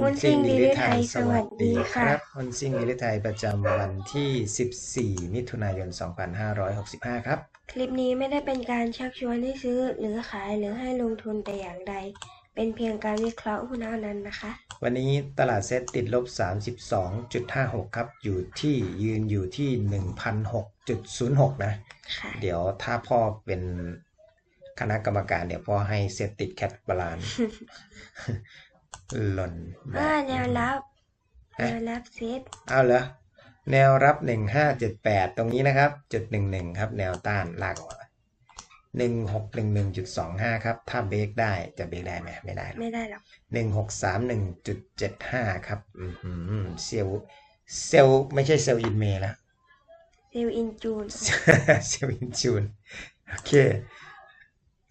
หุ้นซิ่งดีลิไทยสวัสดีสวัสดีคค่ะรับหุ้นซิ่งดีลิไทยประจำวันที่ 14 มิถุนายน 2565 ครับ คลิปนี้ไม่ได้เป็นการชักชวนให้ซื้อหรือขายหรือให้ลงทุนแต่อย่างใด เป็นเพียงการวิเคราะห์หุ้นเท่านั้นนะคะ วันนี้ตลาดเซ็ตติดลบ 32.56 ครับ อยู่ที่ยืนอยู่ที่ 1,006.06 นะค่ะเดี๋ยวถ้าพ่อเป็นคณะกรรมการเดี๋ยวพ่อให้เซตติดแคทบาลาน หล่นบบว่าแนวรับแนฮะวรับเซตเอาเหรอแนวรับ1578ตรงนี้นะครับจุด11ครับแนวต้านลากออกมา1611.25ครับ ถ้าเบรกได้จะเบรกได้ไหมไม่ได้หรอกไม่ได้หรอก1631.75ครับอือหือเซลล์เซลล์ไม่ใช่เซลล์อินเมย์แล้วเซลอินจูนเซลล์อินจูนโอเค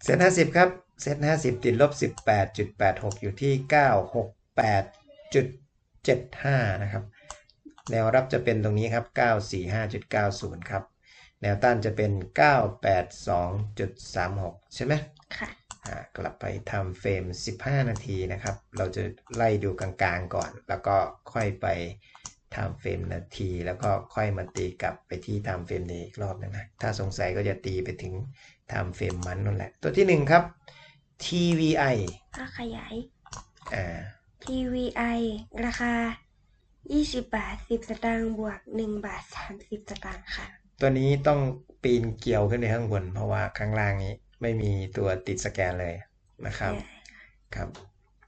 เซ็ตห้าสิบครับ เซ็ตห้าสิบติดลบสิบแปดจุดแปดหกอยู่ที่เก้าหกแปดจุดเจ็ดห้านะครับ แนวรับจะเป็นตรงนี้ครับเก้าสี่ห้าจุดเก้าศูนย์ครับ แนวต้านจะเป็นเก้าแปดสองจุดสามหกใช่ไหมค่ะอ่ากลับไปทำเฟรม 15 นาทีนะครับ เราจะไล่ดูกลางๆก่อน แล้วก็ค่อยไปทำเฟรมนาที แล้วก็ค่อยมาตีกลับไปที่ทำเฟรมเดย์อีกรอบหนึงนะ ถ้าสงสัยก็จะตีไปถึงทำเฟรมมันนั่นแหละ ตัวที่หนึ่งครับ TVI ถ้าขยาย อ่า TVI ราคา 20 บาท 10 สตางค์บวก 1 บาท 30 สตางค์ค่ะ ตัวนี้ต้องปีนเกลียวขึ้นไปข้างบน เพราะว่าข้างล่างนี้ไม่มีตัวติดสแกนเลยนะครับ ครับ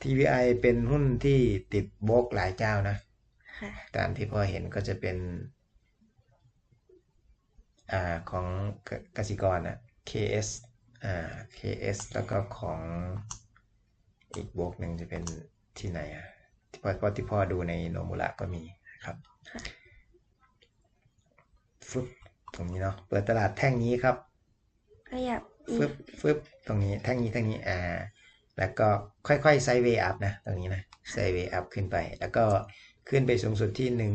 TVI เป็นหุ้นที่ติดโบรกหลายเจ้านะค่ะตามที่พ่อเห็นก็จะเป็น อ่าของกกสิกรนะ KS อ่า KS แล้วก็ของอีกบวกหนึ่งจะเป็นที่ไหนอะที่พ่อพ่อที่พ่อดูในโนมุระก็มีครับค่ะฟึบตรงนี้เนาะเปิดตลาดแท่งนี้ครับขยับอีฟึกบฟึบตรงนี้แท่งนี้แท่งนี้อ่าแล้วก็ค่อยๆไซด์เวย์อัพนะตรงนี้นะไซด์เวย์อัพขึ้นไป แล้วก็ขึ้นไปสูงสุดที่หนึ่ง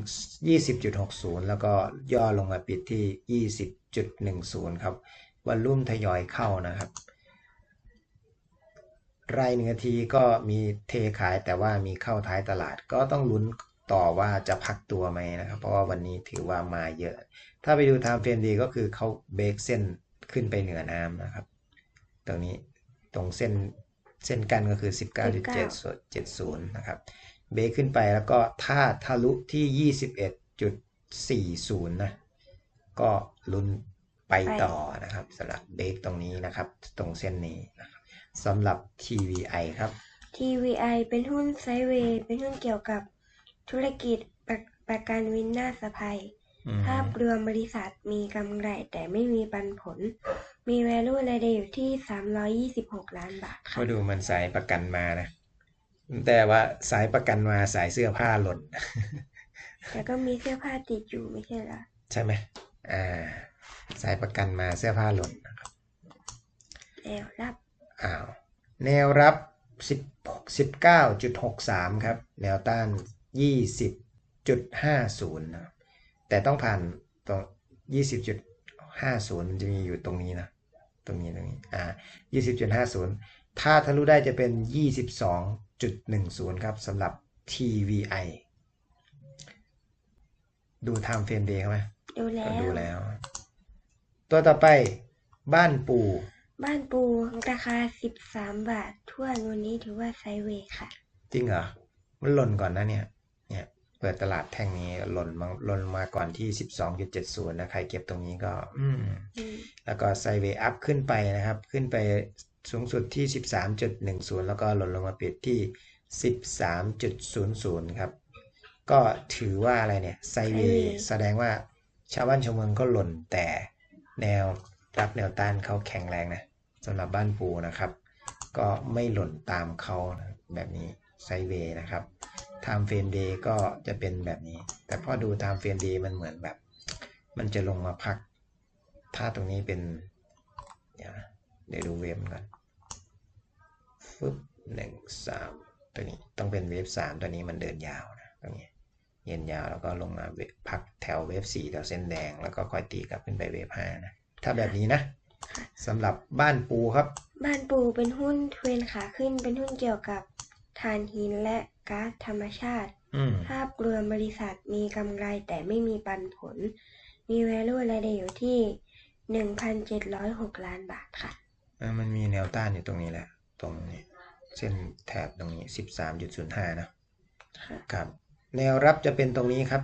ยี่สิบจุดหกศูนย์แล้วก็ย่อลงมาปิดที่ยี่สิบจุดหนึ่งศูนย์ครับ วันรุ่มทยอยเข้านะครับ รายหนึ่งนาทีก็มีเทขายแต่ว่ามีเข้าท้ายตลาดก็ต้องลุ้นต่อว่าจะพักตัวไหมนะครับ เพราะว่าวันนี้ถือว่ามาเยอะ ถ้าไปดูไทม์เฟรมดีก็คือเขาเบรกเส้นขึ้นไปเหนือน้ำนะครับ ตรงนี้ตรงเส้นเส้นกันก็คือ 19.70นะครับ เบรกขึ้นไปแล้วก็ถ้าทะลุที่ 21.40 นะ ก็ลุ้น ไปต่อนะครับสำหรับเบรกตรงนี้นะครับ ตรงเส้นนี้นะครับสำหรับ TVI ครับ TVI เป็นหุ้นไซด์เวย์เป็นหุ้นเกี่ยวกับธุรกิจประประกันวินาศภัยอืมภาพรวมบริษัทมีกำไรแต่ไม่มีปันผล มี value รายได้อยู่ที่ 326 ล้านบาทค่ะก็ดูมันสายประกันมานะ แต่ว่าสายประกันมาสายเสื้อผ้าหล่นแต่ก็มีเสื้อผ้าติดอยู่ไม่ใช่เหรอ ใช่ไหมอ่า สายประกันมาเสื้อผ้าหล่นนะครับแล้วรับอ้าวแนวรับ10 19.63 ครับ แนวต้าน 20.50 นะครับแต่ต้องผ่านตรง 20.50 มันจะมีอยู่ตรงนี้นะ ตรงนี้ตรงนี้อ่า20.50 ถ้าทะลุได้จะเป็น 22.10 ครับสำหรับ TVI ดู time frame day เข้าไหมดูแล้ก็วดูแล้ว ตัวต่อไป บ้านปู บ้านปูราคา13บาท ทั่วนวันนี้ถือว่าไซด์เวย์ค่ะ จริงเหรอ มันหล่นก่อนนะเนี่ย เนี่ยเปิดตลาดแท่งนี้หล่นมาหล่นมาก่อนที่12.70นะใครเก็บตรงนี้ก็อืมอืม แล้วก็ไซด์เวย์อัพขึ้นไปนะครับ ขึ้นไปสูงสุดที่13.10แล้วก็หล่นลงมาปิดที่13.00ครับ ก็ถือว่าอะไรเนี่ยไซด์เวย์แสดงว่าชาวบ้านชาวเมืองก็หล่นแต่ แนวรับแนวต้านเขาแข็งแรงนะสำหรับบ้านปูนะครับ ก็ไม่หล่นตามเขาแบบนี้ไซเวย์นะครับ time frame day ก็จะเป็นแบบนี้ แต่พอดู time frame day มันเหมือนแบบ มันจะลงมาพัก ถ้าตรงนี้เป็น เดี๋ยวดูเวฟมันก่อนฟึบหนึ่งสามตัวนี้ต้องเป็นเวฟสามตัวนี้มันเดินยาวนะตรงนี้ เย็นยาวแล้วก็ลงมาเวฟพักแถวเวฟสี่แถวเส้นแดง แล้วก็ค่อยตีกลับขึ้นไปเวฟห้านะถ้าแบบนี้นะสำหรับบ้านปูครับ บ้านปูเป็นหุ้นเทรนขาขึ้นเป็นหุ้นเกี่ยวกับถ่านหินและก๊าซธรรมชาติอืมภาพรวมบริษัทมีกำไรแต่ไม่มีปันผล มี value รายได้อยู่ที่1,706ล้านบาทค่ะอ่ามันมีแนวต้านอยู่ตรงนี้แหละ ตรงนี้ เส้นแถบตรงนี้13.05นะค่ะครับ แนวรับจะเป็นตรงนี้ครับ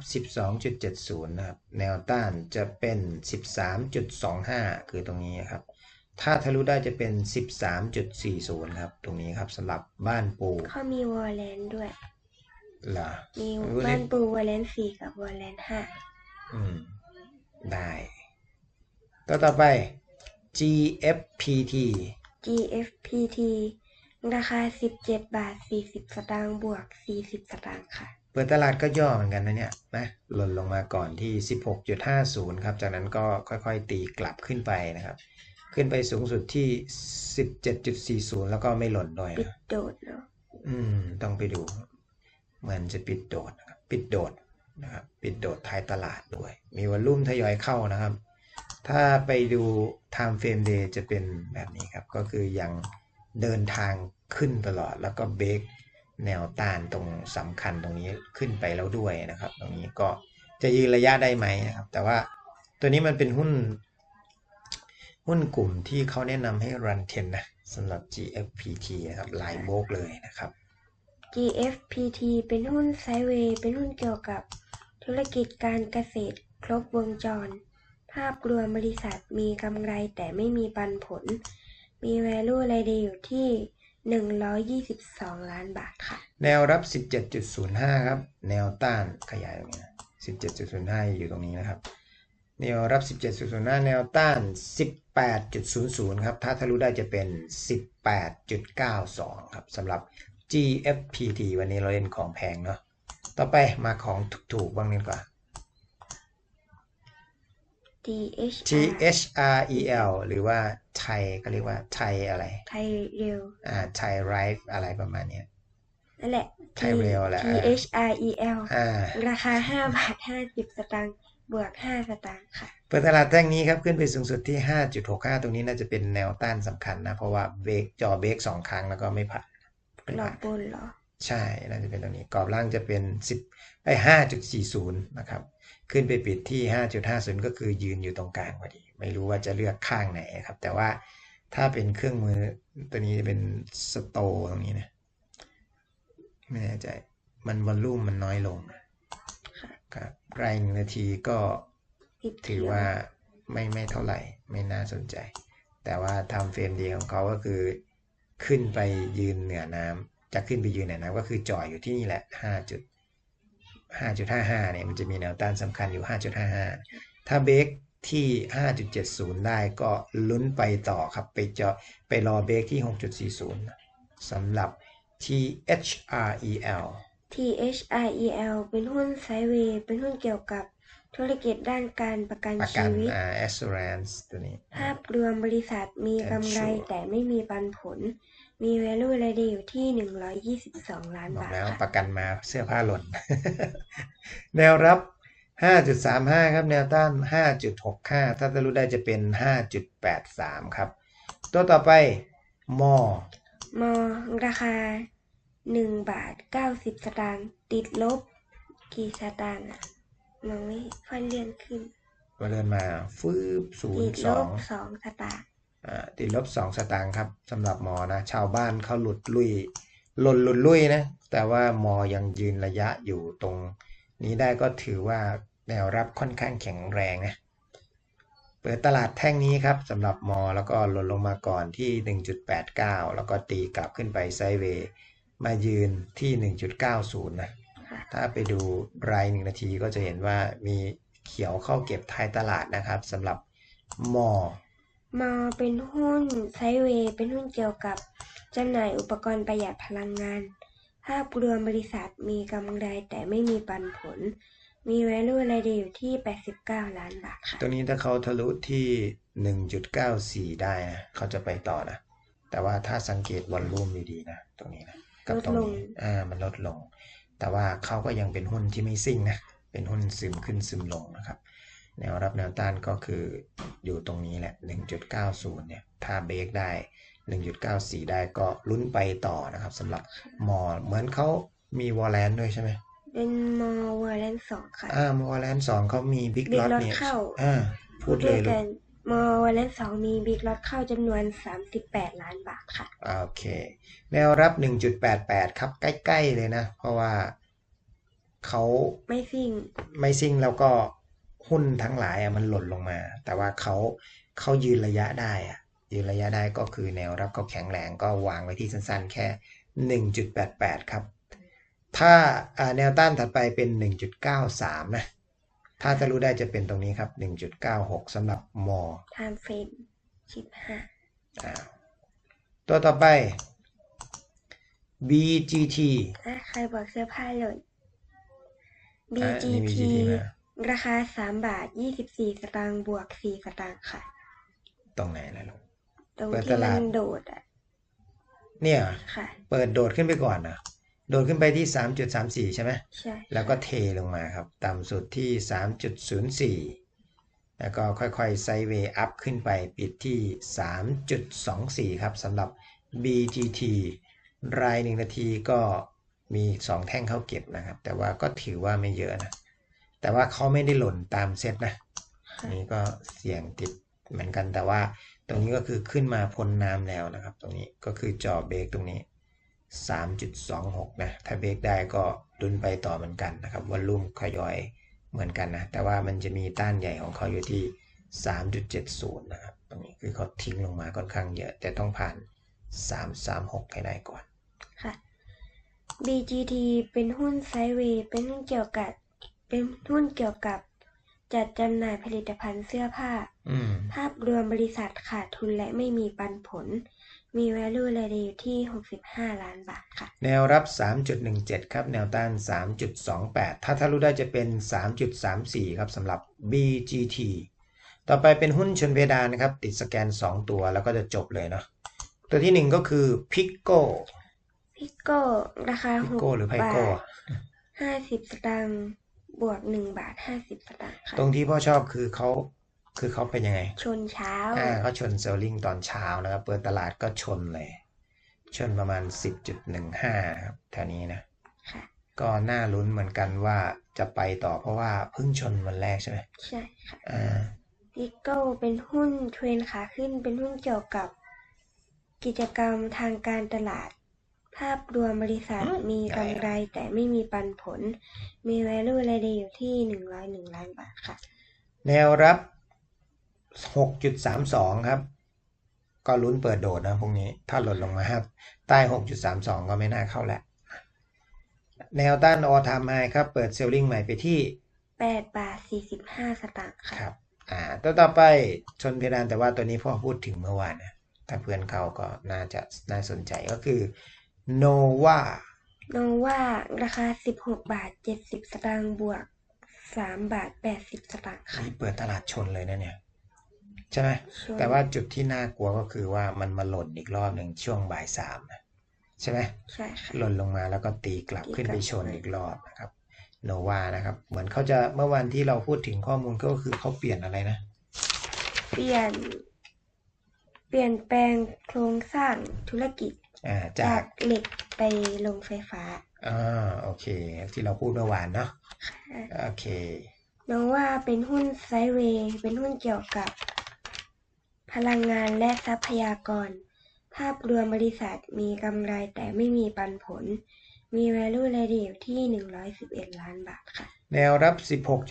12.70 นะครับ แนวต้านจะเป็น 13.25 คือตรงนี้ครับ ถ้าทะลุได้จะเป็น 13.40 ครับ ตรงนี้ครับสำหรับบ้านปูเขามีวอลเลนด้วยเหรอมีรู้เลยบ้านปูวอลเลนสี่กับวอลเลนห้าอืม ได้ตัวต่อไป GFPT GFPT ราคา 17 บาท 40 สตางค์บวก 40 สตางค์ค่ะ เปิดตลาดก็ย่อเหมือนกันนะเนี่ยนะหล่นลงมาก่อนที่ 16.50 ครับ จากนั้นก็ค่อยๆ ตีกลับขึ้นไปนะครับ ขึ้นไปสูงสุดที่ 17.40 แล้วก็ไม่หล่นด้วยปิดนะโดดเนาะอืม ต้องไปดู เหมือนจะปิดโดดนะครับ ปิดโดดนะครับ ปิดโดดท้ายตลาดด้วย มีวอลลุ่มทยอยเข้านะครับ ถ้าไปดู time frame day จะเป็นแบบนี้ครับ ก็คือยังเดินทางขึ้นตลอดแล้วก็เบรก แนวต้านตรงสำคัญตรงนี้ขึ้นไปแล้วด้วยนะครับ ตรงนี้ก็จะยืนระยะได้ไหมนะครับ แต่ว่าตัวนี้มันเป็นหุ้น หุ้นกลุ่มที่เขาแนะนำให้ run 10นนะสำหรับ GFPT นะครับลายโบกเลยนะครับ GFPT เป็นหุ้นไซเวย์เป็นหุ้นเกี่ยวกับธุรกิจการเกษตรครบวงจร ภาพรวมบริษัทมีกำไรแต่ไม่มีปันผล มี value รายได้อยู่ที่ 122 ล้านบาทค่ะ แนวรับ 17.05 ครับ แนวต้านขยายตรงนี้นะ17.05 อยู่ตรงนี้นะครับ แนวรับ 17.05 แนวต้าน 18.00 ครับ ถ้าทะลุได้จะเป็น 18.92 ครับสำหรับ GFPT วันนี้เราเล่นของแพงเนาะ ต่อไปมาของถูกๆ บ้างนิดกว่า THR THREL หรือว่าไทยก็เรียกว่าไทยอะไร ไทยเร็วอ่าไทยไรฟ์อะไรประมาณเนี้ยนั่นแหละไทยเร็วแหละ THREL อ่าราคา5บาท50สตางค์บวก5สตางค์ค่ะ เปิดตลาดแท่งนี้ครับ ขึ้นไปสูงสุดที่5.65ตรงนี้น่าจะเป็นแนวต้านสำคัญนะ เพราะว่าเบรกจอเบรกสองครั้งแล้วก็ไม่ผ่านไม่หลอผ่าบนบนเหรอ ใช่ น่าจะเป็นตรงนี้กรอบล่างจะเป็น10ไอ้5.40นะครับ ขึ้นไปปิดที่ 5.50 ก็คือยืนอยู่ตรงกลางพอดี ไม่รู้ว่าจะเลือกข้างไหนครับ แต่ว่าถ้าเป็นเครื่องมือตัวนี้จะเป็นสโตตรงนี้นะ ไม่แน่ใจ มันวอลลุ่มมันน้อยลงครับรายหนึ่งนาทีก็ถือว่าไม่ไม่เท่าไหร่ ไม่น่าสนใจ แต่ว่าทำเฟรมเดียวของเขาก็คือขึ้นไปยืนเหนือน้ำจะขึ้นไปยืนเหนือน้ำก็คือจ่อยอยู่ที่นี่แหละห้าจุด ห้าจุดห้าห้าเนี่ยมันจะมีแนวต้านสำคัญอยู่ห้าจุดห้าห้าถ้าเบรกที่ห้าจุดเจ็ดศูนย์ได้ก็ลุ้นไปต่อครับ ไปเจาะไปรอเบรกที่หกจุดสี่ศูนย์สำหรับ THREL THREL เป็นหุ้นไซด์เวย์เป็นหุ้นเกี่ยวกับธุรกิจด้านการประกันประกัชีนวิตอ่า assurance ตัวนี้ ภาพรวมบริษัทมีกำไร Ensure แต่ไม่มีปันผล มี value รายได้อยู่ที่122ล้านบอกบาทแล้วปค่ะระกันมาเสื้อผ้าหล่น แนวรับ5.35ครับ แนวต้าน5.65ถ้าทะลุได้จะเป็น5.83ครับ ตัวต่อไปมอมอราคา1บาท90สตางค์ติดลบ กี่สตางค์อะมองไม่ค่อยเลื่อนขึ้นก็เดินมา ฟืบศูนติดย์ลสอบง2สตางค์อ่า ติดลบ2สตางค์ครับสำหรับมอนะชาวบ้านเขาหลุดลุยหล่นหลุดลุยนะแต่ว่ามอยังยืนระยะอยู่ตรงนี้ได้ก็ถือว่าแนวรับค่อนข้างแข็งแรงนะเปิดตลาดแท่งนี้ครับสำหรับมอแล้วก็หล่นลงมาก่อนที่ 1.89 แล้วก็ตีกลับขึ้นไปไซด์เวย์มายืนที่ 1.90 นะ ถ้าไปดูรายหนึ่งนาทีก็จะเห็นว่ามีเขียวเข้าเก็บท้ายตลาดนะครับสำหรับมอ มอเป็นหุ้นไซด์เวย์เป็นหุ้นเกี่ยวกับจำหน่ายอุปกรณ์ประหยัดพลังงาน ภาพรวมบริษัทมีกำไรแต่ไม่มีปันผล มี value รายได้อยู่ที่ 89 ล้านบาทค่ะตัวนี้ถ้าเขาทะลุที่ 1.94 ได้นะเขาจะไปต่อนะ แต่ว่าถ้าสังเกตวอลลุ่มดีๆนะ ตรงนี้นะ กับตรงลดลนี้งอ่า มันลดลง แต่ว่าเขาก็ยังเป็นหุ้นที่ไม่ซิ่งนะ เป็นหุ้นซึมขึ้นซึมลงนะครับ แนวรับแนวต้านก็คืออยู่ตรงนี้แหละ 1.90 เนี่ย ถ้าเบรกได้ 1.94 ได้ก็ลุ้นไปต่อนะครับสำหรับมอ เหมือนเขามีวอลเลนด้วยใช่ไหม เป็นมอเวอร์แลนด์สองค่ะ อ่ามอลเลนสองเขามีบิ๊ก Big ล็อต Lot เนี่ยเข้าอ่าพูดเลยด้ลูวกกันมอเวอร์แลนด์สองมีบิ๊กล็อตเข้าจำนวน 38 ล้านบาทค่ะอ่าโอเค แนวรับ 1.88 ครับ ใกล้ ๆ เลยนะ เพราะว่าเขาไม่ซิ่ง ไม่ซิ่งแล้วก็ หุ้นทั้งหลายอะมันหล่นลงมา แต่ว่าเขาเขายืนระยะได้อะยืนระยะได้ก็คือแนวรับเขาแข็งแรงก็วางไว้ที่สั้นๆ แค่ 1.88 ครับ ถ้าอ่าแนวต้านถัดไปเป็น 1.93 นะ ถ้าจะรู้ได้จะเป็นตรงนี้ครับ 1.96 สำหรับมอไทม์เฟรม15อ่าตัวต่อไป BGT อะใครบอกเสื้อผ้าหล่นอะ นี่ BGT BGT มาราคา3บาท24สตางค์บวก4สตางค์ค่ะ ตรงไหนนะลูก ตรงเปิดที่ตลามัด นโดดอะ เนี่ย ค่ะ เปิดโดดขึ้นไปก่อนนะโดดขึ้นไปที่ 3.34 ใช่ไหม ใช่ แล้วก็เทลงมาครับ ต่ำสุดที่ 3.04 แล้วก็ค่อยๆไซด์เวย์อัพขึ้นไปปิดที่ 3.24 ครับสำหรับ BGT ราย1นาทีก็มี 2 แท่งเข้าเก็บนะครับ แต่ว่าก็ถือว่าไม่เยอะนะ แต่ว่าเขาไม่ได้หล่นตามเซตนะอันนี้ก็เสี่ยงติดเหมือนกันแต่ว่าตรงนี้ก็คือขึ้นมาพ้นน้ำแล้วนะครับ ตรงนี้ก็คือจอเบรกตรงนี้ 3.26 นะ ถ้าเบรกได้ก็ดุนไปต่อเหมือนกันนะครับวอลลุ่มขยอยเหมือนกันนะ แต่ว่ามันจะมีต้านใหญ่ของเขาอยู่ที่ 3.70 นะครับ ตรงนี้คือเขาทิ้งลงมาค่อนข้างเยอะ แต่ต้องผ่าน 336 ให้ได้ก่อน ค่ะ BGT เป็นหุ้นไซด์เวย์เป็นหุ้นเกี่ยวกับ เป็นหุ้นเกี่ยวกับจัดจำหน่ายผลิตภัณฑ์เสื้อผ้าอืมภาพรวมบริษัทขาดทุนและไม่มีปันผล มี value รายเดอยู่ที่ 65 ล้านบาทค่ะ แนวรับ 3.17 ครับ แนวต้าน 3.28 ถ้าทะลุได้จะเป็น 3.34 ครับสำหรับ BGT ต่อไปเป็นหุ้นชนเพดานนะครับ ติดสแกน 2 ตัวแล้วก็จะจบเลยเนาะ ตัวที่ 1 ก็คือ Pico พิโก้ราคา Pico หรือ6บา Pico ท50สตางค์ บวก1บาท50สตางค์ค่ะ ตรงที่พ่อชอบคือเขาคือเขาเป็นยังไง ชนเช้า อ่าเขาชนเซลลิงตอนเช้านะครับ เปิดตลาดก็ชนเลย ชนประมาณ 10.15ครับแถวนี้นะ ค่ะ ก็น่าลุ้นเหมือนกันว่าจะไปต่อเพราะว่าเพิ่งชนวันแรกใช่ไหมใช่ค่ะอ่าพิโก้เป็นหุ้นเทรนขาขึ้น เป็นหุ้นเกี่ยวกับกิจกรรมทางการตลาด ภาพรวมบริษัทมีกำไรแต่ไม่มีปันผล มี value รายเดอยู่ที่101ล้านบาทค่ะ แนวรับ6.32ครับ ก็ลุ้นเปิดโดดนะพวกนี้ ถ้าหล่นลงมาครับใต้6.32ก็ไม่น่าเข้าแล้วแนวต้านออทามไฮครับ เปิดเซลลิงใหม่ไปที่8บาท45สตางค์ค่ะครับอ่าตัวต่อไปชนเพดานแต่ว่าตัวนี้พ่อพูดถึงเมื่อวานนะ ถ้าเพื่อนเขาก็น่าจะน่าสนใจก็คือ Nova โนว่าราคา 16 บาท 70 สตางค์บวก 3 บาท 80 สตางค์ค่ะ นี่เปิดตลาดชนเลยนะเนี่ย ใช่ไหมชน แต่ว่าจุดที่น่ากลัวก็คือว่ามันมาหล่นอีกรอบหนึ่งช่วงบ่ายสามนะใช่ไหม ใช่ค่ะ หล่นลงมาแล้วก็ตีกลับตีกลับ ขึ้นไปชนอีกรอบนะครับโนวานะครับ เหมือนเขาจะเมื่อวันที่เราพูดถึงข้อมูลก็คือเขาเปลี่ยนอะไรนะ เปลี่ยน เปลี่ยนแปลงโครงสร้างธุรกิจ อ่าจาจากกเหล็กไปลงไฟฟ้าอ่าโอเค ที่เราพูดเมื่อวานเนาะค่ะโอเคโนว่าเป็นหุ้นไซด์เวย์เป็นหุ้นเกี่ยวกับ พลังงานและทรัพยากร ภาพรวมบริษัทมีกำไรแต่ไม่มีปันผล มี value รายเดอยู่ที่ 111 ล้านบาทค่ะ แนวรับ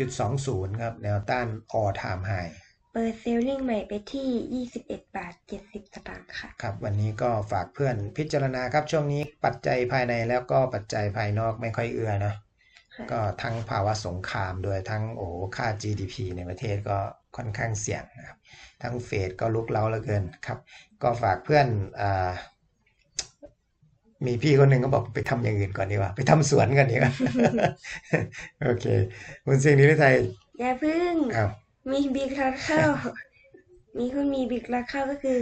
16.20 ครับ แนวต้าน all time high เปิดเซลลิงใหม่ไปที่ 21 บาท 70 สตางค์ค่ะ ครับ วันนี้ก็ฝากเพื่อนพิจารณาครับ ช่วงนี้ปัจจัยภายในแล้วก็ปัจจัยภายนอกไม่ค่อยเอื้อเนอะค่ะก็ทั้งภาวะสงครามโดยทั้งโอ้โหค่า GDP ในประเทศก็ค่อนข้างเสี่ยงนะครับ ทั้งเฟดก็ลุกเล้าเหลือเกินครับ ก็ฝากเพื่อนอ่ามีพี่คนหนึ่งก็บอกไปทำอย่างอื่นก่อนดีกว่า ไปทำสวนก่อนดีกว่า โอเค คุณเสียงนี้ไทยอย่าพึ่งอ้าว มีบิ๊กลอตเข้า มีหุ้นมีบิ๊กลอตเข้าก็คือ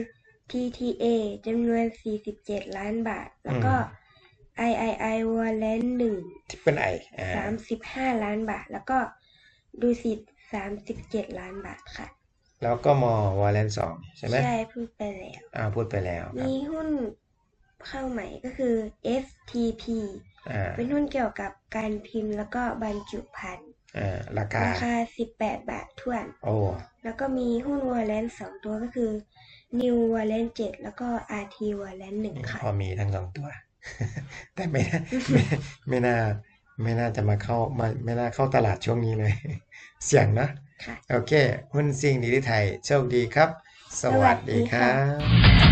TTA จำนวน 47 ล้านบาท แล้วก็ III Warrant 1ที่เป็นไออ่า35ล้านบาท แล้วก็ดูสิต37ล้านบาทค่ะ แล้วก็มอวอลเลนสองใช่ไหมใช่ พูดไปแล้วอ่าพูดไปแล้วครับมีหุ้นเข้าใหม่ก็คือ STP อ่าเป็นหุ้นเกี่ยวกับการพิมพ์แล้วก็บรรจุภัณฑ์ อ่าราคาราคา18บาทถ้วน โอ้แล้วก็มีหุ้นวอลเลนสองตัวก็คือ New w a l l e n 7แล้วก็ RT w a l l e n 1ค่ะพอมีทั้งสองตัว แต่ไม่ไม่ไม่น่า ไม่น่าจะมาเข้ามาไม่น่าเข้าตลาดช่วงนี้เลย เสี่ยงนะค่ะโอเค หุ้นซิ่งดีที่ไทยโชคดีครับ สวัสดีสวัสดีคค่ะรับ